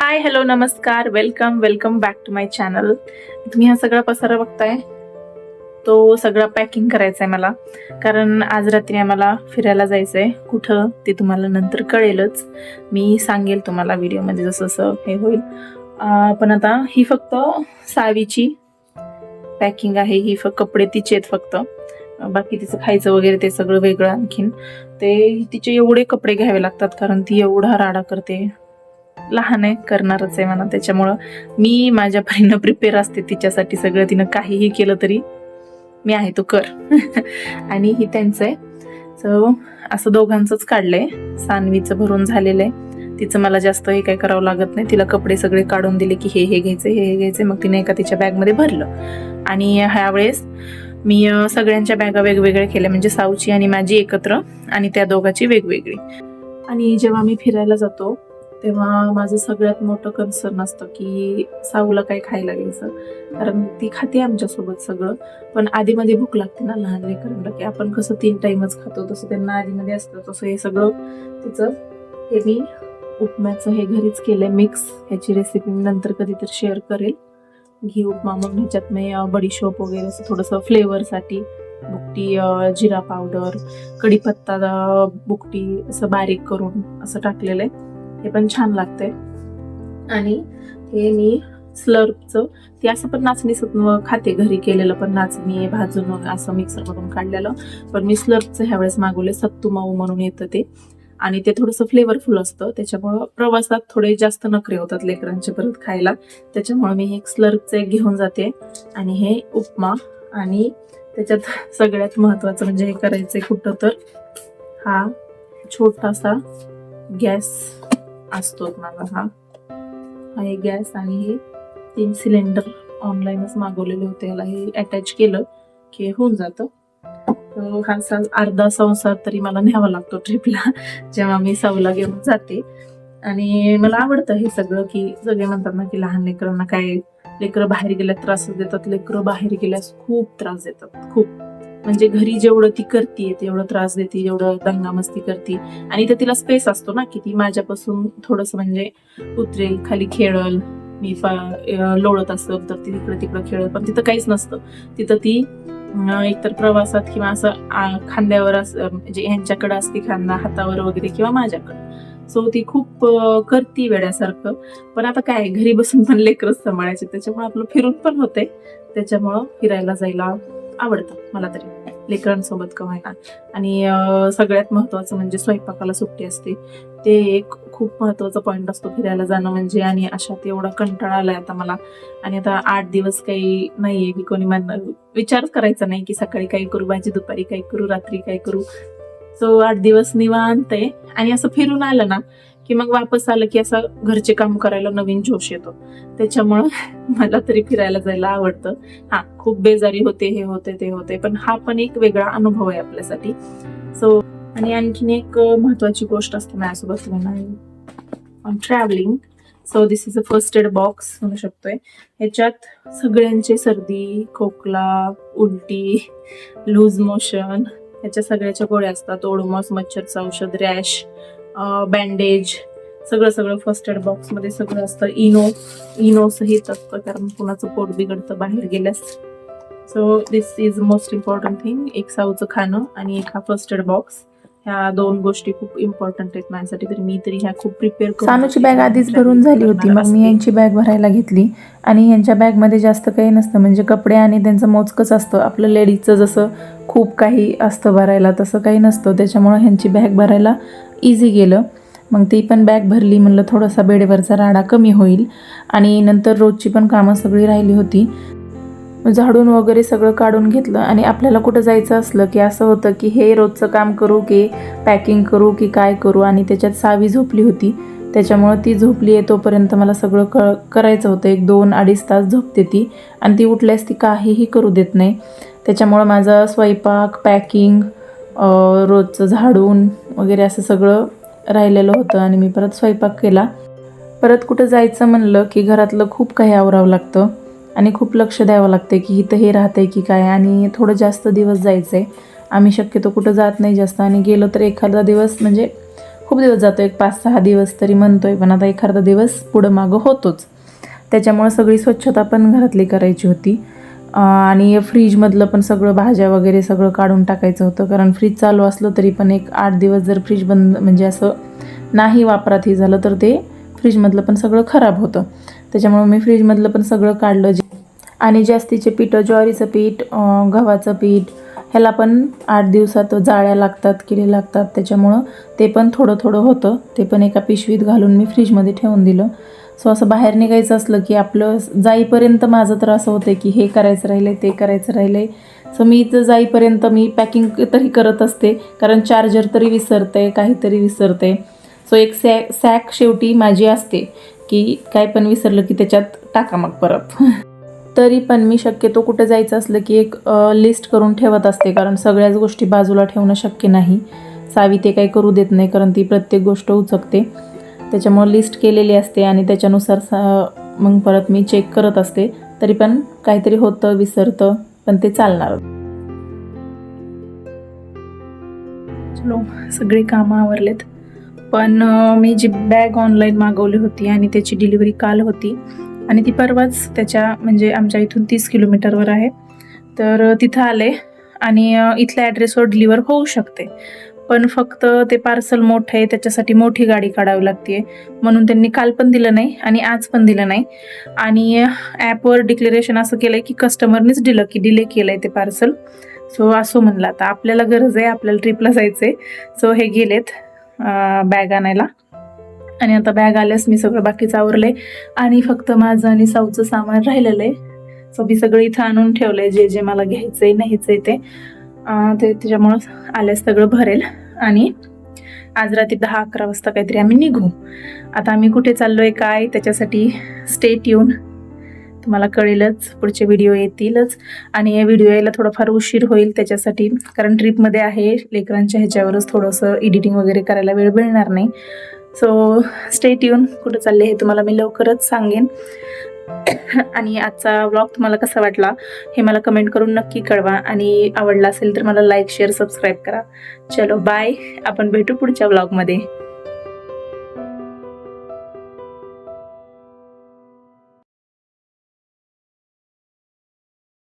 हाय hello नमस्कार. Welcome welcome back to my channel तुम्ही हा सगळा पसारा बघताय? तो सगळा पॅकिंग करायचा आहे मला. कारण आज रात्री आम्हाला फिरायला जायचं आहे कुठं? ते तुम्हाला नंतर कळेलच. मी सांगेल तुम्हाला व्हिडिओमध्ये जसं जसं हे होईल. पण आता ही फक्त सावीची पॅकिंग आहे. ही फक्त कपडे तिचे आहेत फक्त. बाकी तिचं खायचं वगैरे ते सगळं वेगळं आणखीन. ते तिचे एवढे कपडे घ्यावे लागतात कारण ती एवढा राडा करते. लहान आहे करणारच आहे म्हणा. त्याच्यामुळं मी माझ्या परीनं प्रिपेअर असते. तिच्यासाठी सगळं तिनं काहीही केलं तरी मी आहे तो कर. आणि ही त्यांचं आहे. सो असं दोघांचंच काढलंय. सानवीचं भरून झालेलं आहे. तिचं मला जास्त हे काय करावं लागत नाही. तिला कपडे सगळे काढून दिले की हे हे घ्यायचे हे हे घ्यायचे मग तिने एका तिच्या बॅगमध्ये भरलं. आणि ह्यावेळेस मी सगळ्यांच्या बॅगा वेगवेगळ्या केल्या. म्हणजे साऊची आणि माझी एकत्र आणि त्या दोघाची वेगवेगळी. आणि जेव्हा मी फिरायला जातो तेव्हा माझं सगळ्यात मोठं कन्सर्न असतं की साऊला काय खायला घ्यायचं. कारण ती खाते आमच्यासोबत सगळं. पण आधीमध्ये भूक लागते ना लहान लेकरांना की आपण कसं तीन टाइमच खातो तसं त्यांना आधीमध्ये असतं तसं हे सगळं तिचं हे मी उपम्याचं हे घरीच केलंय मिक्स ह्याची रेसिपी मी नंतर कधीतरी शेअर करेल. घी उपमा मग ह्याच्यात मी अं, बडीशोप वगैरे असं थोडंसं फ्लेवरसाठी बुकटी जिरा पावडर कढीपत्ता बुकटी असं बारीक करून असं टाकलेलं आहे. हे पण छान लागतंय. आणि हे मी स्लर्पचं ते असं पण नाचणी खाते. घरी केलेलं पण नाचणी भाजून असं मिक्सर करून काढलेलं. पण मी स्लर्पचं ह्यावेळेस मागवले सत्तू माऊ म्हणून येतं ते. आणि ते थोडंसं फ्लेवरफुल असतं. त्याच्यामुळं प्रवासात थोडे जास्त नखरे होतात लेकरांचे परत खायला. त्याच्यामुळे मी एक स्लर्पचं एक घेऊन जाते. आणि हे उपमा आणि त्याच्यात सगळ्यात महत्वाचं म्हणजे हे करायचंय कुठं तर हा छोटासा गॅस. असतो माझा हा. हा एक गॅस आणि हे तीन सिलेंडर ऑनलाईनच मागवलेले होते. याला हे अटॅच केलं की होऊन जातं. हा सा अर्धा संसार तरी मला न्यावा लागतो ट्रिपला जेव्हा मी सवला घेऊन जाते. आणि मला आवडतं हे सगळं की सगळे म्हणतात ना की लहान लेकरांना काय लेकरं बाहेर गेल्यास त्रास देतात. लेकरं बाहेर गेल्यास खूप त्रास देतात. खूप. म्हणजे घरी जेवढं ती करते तेवढं त्रास देते जेवढं दंगामस्ती करते. आणि तर तिला स्पेस असतो ना की ती माझ्यापासून थोडस म्हणजे उतरेल खाली खेळल मी लोळत असेल तर ती तिकडे तिकडे खेळल पण तिथं काहीच नसतं. तिथं ती एकतर प्रवासात किंवा असं खांद्यावर असं म्हणजे यांच्याकडे असते खांदा हातावर वगैरे किंवा माझ्याकडे. सो ती खूप करती वेड्यासारखं. पण आता काय घरी बसून पण लेकरच सांभाळायचे त्याच्यामुळे आपलं फिरून पण होते त्याच्यामुळं फिरायला जायला आवडतं मला तरी. लेकरांसोबत का आणि सगळ्यात महत्वाचं म्हणजे स्वयंपाकाला सुट्टी असते. ते एक खूप महत्त्वाचा पॉईंट असतो फिरायला जाणं म्हणजे. आणि अशात एवढा कंटाळा आलाय आता मला. आणि आता आठ दिवस काही नाहीये की कोणी मान विचारच करायचा नाही की सकाळी काही करू भाजी दुपारी काही करू रात्री काय करू. सो आठ दिवस निवांत आहे. आणि असं फिरून आलं ना की मग वापस आलं की असं घरचे काम करायला नवीन जोश येतो. त्याच्यामुळं मला तरी फिरायला जायला आवडतं. हा खूप बेजारी होते हे होते ते होते पण हा पण एक वेगळा अनुभव आहे आपल्यासाठी. सो आणि आणखीन एक महत्वाची गोष्ट असते माझ्यासोबत on travelling so this is a first aid box म्हणू शकतोय. ह्याच्यात सगळ्यांचे सर्दी खोकला उलटी लूज मोशन ह्याच्या सगळ्याच्या गोळ्या असतात. ओडोमॉस मच्छरचं औषध रॅश बँडेज सगळं सगळं फर्स्ट एड बॉक्समध्ये सगळं असतं. इनो इनो सहित असतं कारण कुणाचं पोट बिघडतं बाहेर गेल्यास. So this is most important thing एक साऊचं खाणं आणि एक हा फर्स्ट एड बॉक्स ह्या दोन गोष्टी खूप इम्पॉर्टंट आहेत माझ्यासाठी तरी मी तरी ह्या खूप प्रिपेअर सानूची बॅग आधीच भरून झाली होती मग मी यांची बॅग भरायला घेतली. आणि यांच्या बॅगमध्ये जास्त काही नसतं म्हणजे कपडे आणि त्यांचं मोजकंच असतं. आपलं लेडीजचं जसं खूप काही असतं भरायला तसं काही नसतं. त्याच्यामुळं ह्यांची बॅग भरायला इझी गेलं. मग ती पण बॅग भरली म्हणलं थोडासा बेडेवरचा राडा कमी होईल. आणि नंतर रोजची पण कामं सगळी राहिली होती. झाडून वगैरे सगळं काढून घेतलं. आणि आपल्याला कुठं जायचं असलं की असं होतं की हे रोजचं काम करू की पॅकिंग करू की काय करू? आणि त्याच्यात सावी झोपली होती. त्याच्यामुळं ती झोपली आहे तोपर्यंत मला सगळं क करायचं होतं. एक दोन अडीच तास झोपते ती. आणि ती उठल्यास ती काहीही करू देत नाही. त्याच्यामुळं माझा स्वयंपाक पॅकिंग रोजचं झाडून वगैरे असं सगळं राहिलेलं होतं आणि मी परत स्वयंपाक केला. परत कुठं जायचं म्हणलं की घरातलं खूप काही आवरावं लागतं आणि खूप लक्ष द्यावं लागते की इथं हे राहतंय की काय आणि थोडं जास्त दिवस जायचं आहे आम्ही शक्यतो कुठं जात नाही जास्त आणि गेलो तर एखादा दिवस म्हणजे खूप दिवस जातो एक पाच सहा दिवस तरी म्हणतोय पण आता एखादा दिवस पुढं मागं होतोच. त्याच्यामुळं सगळी स्वच्छता पण घरातली करायची होती. आणि फ्रीजमधलं पण सगळं भाज्या वगैरे सगळं काढून टाकायचं होतं. कारण फ्रीज चालू असलं तरी पण एक आठ दिवस जर फ्रीज बंद म्हणजे असं नाही वापरात हे झालं तर ते फ्रीजमधलं पण सगळं खराब होतं. त्याच्यामुळं मी फ्रीजमधलं पण सगळं काढलं. जे आणि जास्तीचे पीठ ज्वारीचं पीठ गव्हाचं पीठ ह्याला पण आठ दिवसात जाळ्या लागतात किडे लागतात. त्याच्यामुळं ते पण थोडं थोडं होतं. ते पण एका पिशवीत घालून मी फ्रीजमध्ये ठेवून दिलं. सो असं बाहेर निघायचं असलं की आपलं जाईपर्यंत माझं तर असं होतं की हे करायचं राहिलं ते करायचं राहिलं आहे सो मी इथं जाईपर्यंत मी पॅकिंग तरी करत असते कारण चार्जर तरी विसरते काहीतरी विसरते सो एक सॅ सॅक शेवटी माझी असते की काय पण विसरलं की त्याच्यात टाका मग परत. तरी पण मी शक्यतो कुठं जायचं असलं की एक लिस्ट करून ठेवत असते. कारण सगळ्याच गोष्टी बाजूला ठेवणं शक्य नाही. सावी ते काही करू देत नाही कारण ती प्रत्येक गोष्ट उचकते. त्याच्यामुळं लिस्ट केलेली असते आणि त्याच्यानुसार सा मग परत मी चेक करत असते. तरी पण काहीतरी होतं विसरतं पण ते चालणार. चलो सगळी कामं आवरलेत. पण मी जी बॅग ऑनलाईन मागवली होती आणि त्याची डिलिव्हरी काल होती आणि ती परवाच त्याच्या म्हणजे आमच्या इथून तीस किलोमीटरवर आहे. तर तिथं आले आणि इथल्या ॲड्रेसवर डिलिव्हर होऊ शकते. पण फक्त ते पार्सल मोठं आहे त्याच्यासाठी मोठी गाडी काढावी लागते म्हणून त्यांनी काल पण दिलं नाही आणि आज पण दिलं नाही. आणि ॲपवर डिक्लेरेशन असं केलं आहे की कस्टमरनेच दिलं की डिले केलं आहे ते पार्सल सो असं म्हणलं. आता आपल्याला गरज आहे आपल्याला ट्रिपला जायचं आहे सो हे गेलेत बॅग आणायला. आणि आता बॅग आल्यास मी सगळं बाकीचं आवरलंय. आणि फक्त माझं आणि साऊचं सामान राहिलेलं आहे. सो मी सगळं इथं आणून ठेवलंय. जे जे मला घ्यायचंय न्यायचंय ते. ते त्याच्यामुळं आल्यास सगळं भरेल. आणि आज रात्री दहा अकरा वाजता काहीतरी आम्ही निघू. आता आम्ही कुठे चाललोय काय? त्याच्यासाठी स्टेट येऊन तुम्हाला कळेलच पुढचे व्हिडिओ येतीलच. आणि या व्हिडिओ यायला थोडाफार उशीर होईल त्याच्यासाठी. कारण ट्रिपमध्ये आहे लेकरांच्या ह्याच्यावरच थोडंसं एडिटिंग वगैरे करायला वेळ मिळणार नाही. सो स्टेट येऊन कुठं चालले हे तुम्हाला मी लवकरच सांगेन. आणि आजचा व्लॉग तुम्हाला कसा वाटला हे मला कमेंट करून नक्की कळवा. आणि आवडला असेल तर मला लाईक शेअर सबस्क्राईब करा. चलो बाय आपण भेटू पुढच्या व्लॉगमध्ये